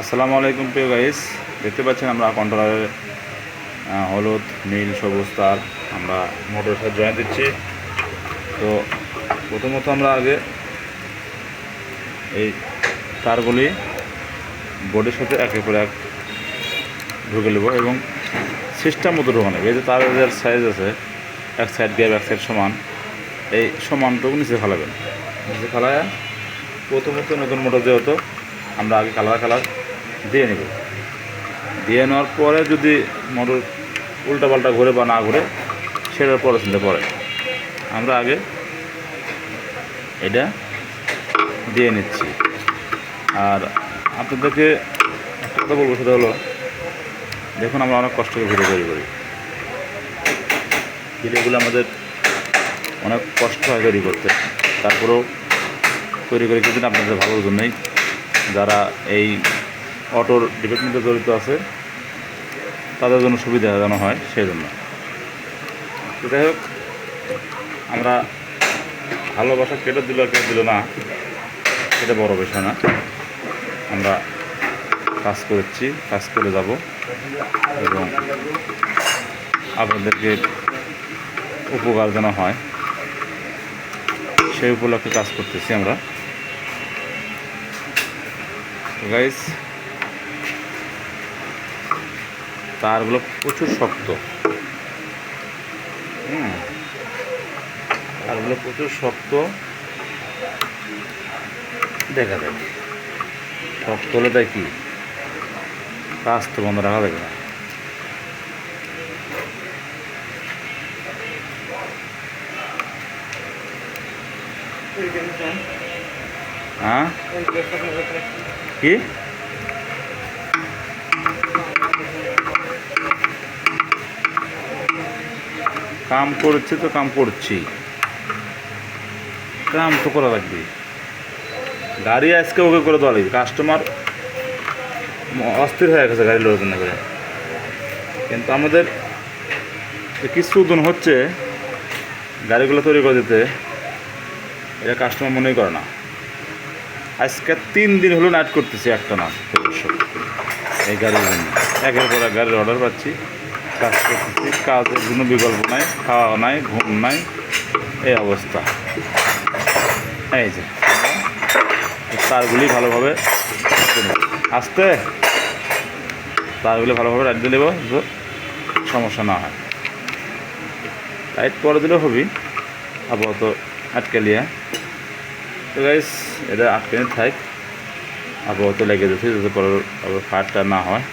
আসসালামু আলাইকুম প্রিয় গাইস, দেখতে পাচ্ছেন আমরা কন্ট্রোলারের হলুদ, নীল, সবুজ তার আমরা মোটরের সাথে জয়েন দিচ্ছি। তো প্রথমত আমরা আগে এই তারগুলি বোর্ডের সাথে একের পরে এক ঢুকে নেব এবং সিস্টেম মতো ঢোকানো এই যে তারের যে সাইজ আছে, এক সাইড গ্যাপ এক সাইড সমান, এই সমানটুকু নিচে ফেলাবেন। নিচে ফেলায় প্রথমত নতুন মোটর যেহেতু, আমরা আগে কালার কালার দিয়ে নেব। দিয়ে নেওয়ার পরে যদি মোটর উল্টাপাল্টা ঘুরে বা না ঘুরে, সেটার পরে চিন্তা পরে। আমরা আগে এটা দিয়ে নিচ্ছি। আর আপনাদেরকে একটা কথা বলব, সেটা হলো, দেখুন আমরা অনেক কষ্ট করে ভিডিও তৈরি করি। ভিডিওগুলো আমাদের অনেক কষ্ট হয় তৈরি করতে। তারপরেও তৈরি করে কিছুদিন আপনাদের ভালোর জন্যই যারা এই অটোর ডিপার্টমেন্টে জড়িত আছে। তাদের জন্য সুবিধা যেন হয়, সেই জন্য। তো যাই হোক, আমরা ভালোবাসা কেটে দিল কেটে দিল না, এটা বড় বিষয় না। আমরা কাজ করেছি, কাজ করে যাব এবং আপনাদেরকে উপকার যেন হয়, সেই উপলক্ষে কাজ করতেছি আমরা। গাইস তারগুলো প্রচুর শক্ত। হুম। তারগুলো প্রচুর শক্ত। দেখা যায় শক্ত হলে তাই কি? কাজ তো বন্ধ রাখা যাবে না। হ্যাঁ? কি? কাম করছি তো কাম করছি কাম তো করা লাগবে। গাড়ি আজকে ওকে করে দেওয়া লাগবে। কাস্টমার অস্থির হয়ে গেছে গাড়ি লোকের জন্য করে। কিন্তু আমাদের কিছু দিন হচ্ছে গাড়িগুলো তৈরি করে দিতে, এটা কাস্টমার মনেই করে না। আজকে তিন দিন হলো নাইট করতেছি একটা না এই গাড়ির জন্য। একের পর এক গাড়ির অর্ডার পাচ্ছি। কাজ করতেছি, কাজের কোনো বিকল্প নাই, খাওয়া নাই, ঘুম নাই, এই অবস্থা। এই যে তারগুলি ভালোভাবে। আস্তে। তারগুলি ভালোভাবে রাখতে যাতে সমস্যা না হয়। লাইট পরে দিলেও হবি, আপাতত আটকে তো গাইস এটা আটকে থাক। আপাতত লেগে যাচ্ছে যাতে পরে আবার ফাটটা না হয়।